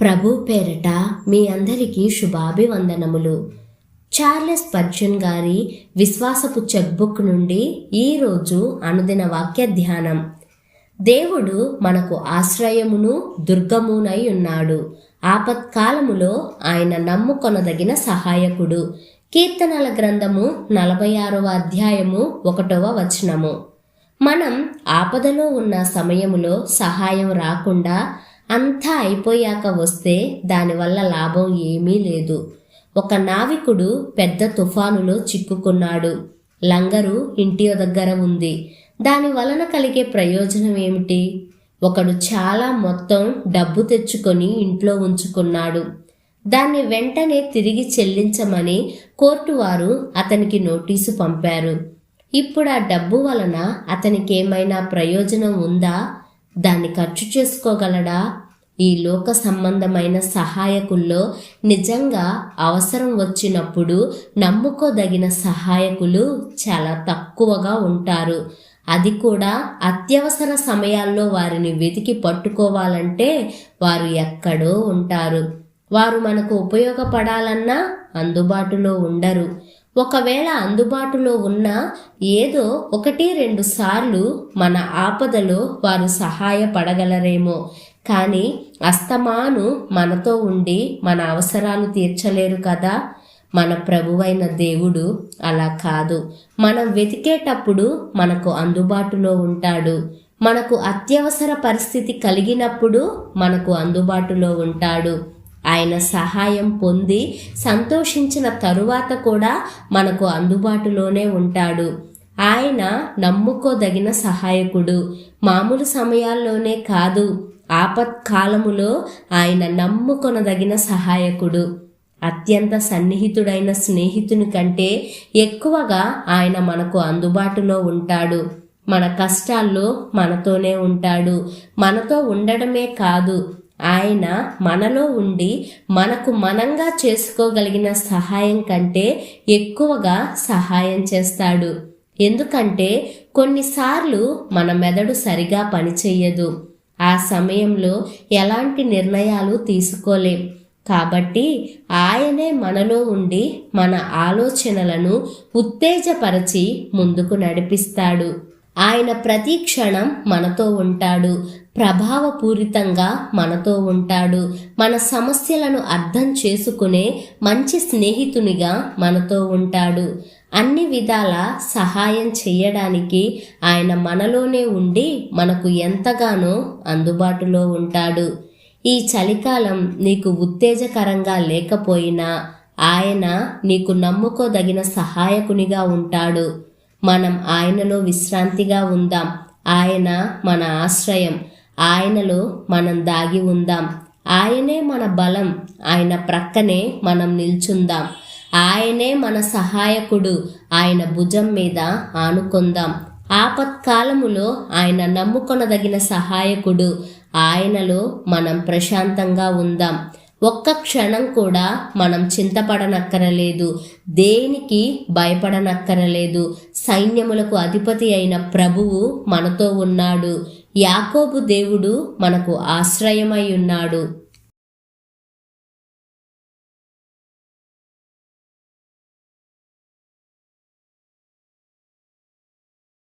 ప్రభు పేరిట మీ అందరికీ శుభాభివందనములు. చార్లెస్ పర్జన్ గారి విశ్వాసపు చెక్బుక్ నుండి ఈరోజు అనుదిన వాక్య ధ్యానం. దేవుడు మనకు ఆశ్రయమును దుర్గమునై ఉన్నాడు. ఆపత్కాలములో ఆయన నమ్ముకొనదగిన సహాయకుడు. కీర్తనల గ్రంథము నలభై ఆరవ అధ్యాయము ఒకటవ వచనము. మనం ఆపదలో ఉన్న సమయములో సహాయం రాకుండా అంతా అయిపోయాక వస్తే దానివల్ల లాభం ఏమీ లేదు. ఒక నావికుడు పెద్ద తుఫానులో చిక్కుకున్నాడు. లంగరు ఇంటి దగ్గర ఉంది. దాని వలన కలిగే ప్రయోజనం ఏమిటి? ఒకడు చాలా మొత్తం డబ్బు తెచ్చుకొని ఇంట్లో ఉంచుకున్నాడు. దాన్ని వెంటనే తిరిగి చెల్లించమని కోర్టు వారు అతనికి నోటీసు పంపారు. ఇప్పుడు ఆ డబ్బు వలన అతనికి ఏమైనా ప్రయోజనం ఉందా? దాన్ని ఖర్చు చేసుకోగలడా? ఈ లోక సంబంధమైన సహాయకుల్లో నిజంగా అవసరం వచ్చినప్పుడు నమ్ముకోదగిన సహాయకులు చాలా తక్కువగా ఉంటారు. అది కూడా అత్యవసర సమయాల్లో వారిని వెతికి పట్టుకోవాలంటే వారు ఎక్కడో ఉంటారు. వారు మనకు ఉపయోగపడాలన్నా అందుబాటులో ఉండరు. ఒకవేళ అందుబాటులో ఉన్న ఏదో ఒకటి రెండు సార్లు మన ఆపదలో వారు సహాయపడగలరేమో. కానీ అస్తమాను మనతో ఉండి మన అవసరాలు తీర్చలేరు కదా. మన ప్రభువైన దేవుడు అలా కాదు. మనం వెతికేటప్పుడు మనకు అందుబాటులో ఉంటాడు. మనకు అత్యవసర పరిస్థితి కలిగినప్పుడు మనకు అందుబాటులో ఉంటాడు. ఆయన సహాయం పొంది సంతోషించిన తరువాత కూడా మనకు అందుబాటులోనే ఉంటాడు. ఆయన నమ్ముకోదగిన సహాయకుడు. మామూలు సమయాల్లోనే కాదు. ఆపత్కాలములో ఆయన నమ్ముకొనదగిన సహాయకుడు. అత్యంత సన్నిహితుడైన స్నేహితుని కంటే ఎక్కువగా ఆయన మనకు అందుబాటులో ఉంటాడు. మన కష్టాల్లో మనతోనే ఉంటాడు. మనతో ఉండడమే కాదు ఆయన మనలో ఉండి మనకు మనంగా చేసుకోగలిగిన సహాయం కంటే ఎక్కువగా సహాయం చేస్తాడు. ఎందుకంటే కొన్నిసార్లు మన మెదడు సరిగా పనిచేయదు. ఆ సమయంలో ఎలాంటి నిర్ణయాలు తీసుకోలేం. కాబట్టి ఆయనే మనలో ఉండి మన ఆలోచనలను ఉత్తేజపరచి ముందుకు నడిపిస్తాడు. ఆయన ప్రతి క్షణం మనతో ఉంటాడు. ప్రభావపూరితంగా మనతో ఉంటాడు. మన సమస్యలను అర్థం చేసుకునే మంచి స్నేహితునిగా మనతో ఉంటాడు. అన్ని విధాల సహాయం చేయడానికి ఆయన మనలోనే ఉండి మనకు ఎంతగానో అందుబాటులో ఉంటాడు. ఈ చలికాలం నీకు ఉత్తేజకరంగా లేకపోయినా ఆయన నీకు నమ్ముకోదగిన సహాయకునిగా ఉంటాడు. మనం ఆయనలో విశ్రాంతిగా ఉందాం. ఆయన మన ఆశ్రయం. ఆయనలో మనం దాగి ఉందాం. ఆయనే మన బలం. ఆయన ప్రక్కనే మనం నిల్చుందాం. ఆయనే మన సహాయకుడు. ఆయన భుజం మీద ఆనుకుందాం. ఆపత్కాలములో ఆయన నమ్ముకొనదగిన సహాయకుడు. ఆయనలో మనం ప్రశాంతంగా ఉందాం. ఒక్క క్షణం కూడా మనం చింతపడనక్కరలేదు. దేనికి భయపడనక్కరలేదు. సైన్యములకు అధిపతి అయిన ప్రభువు మనతో ఉన్నాడు. యాకోబు దేవుడు మనకు ఆశ్రయమై ఉన్నాడు.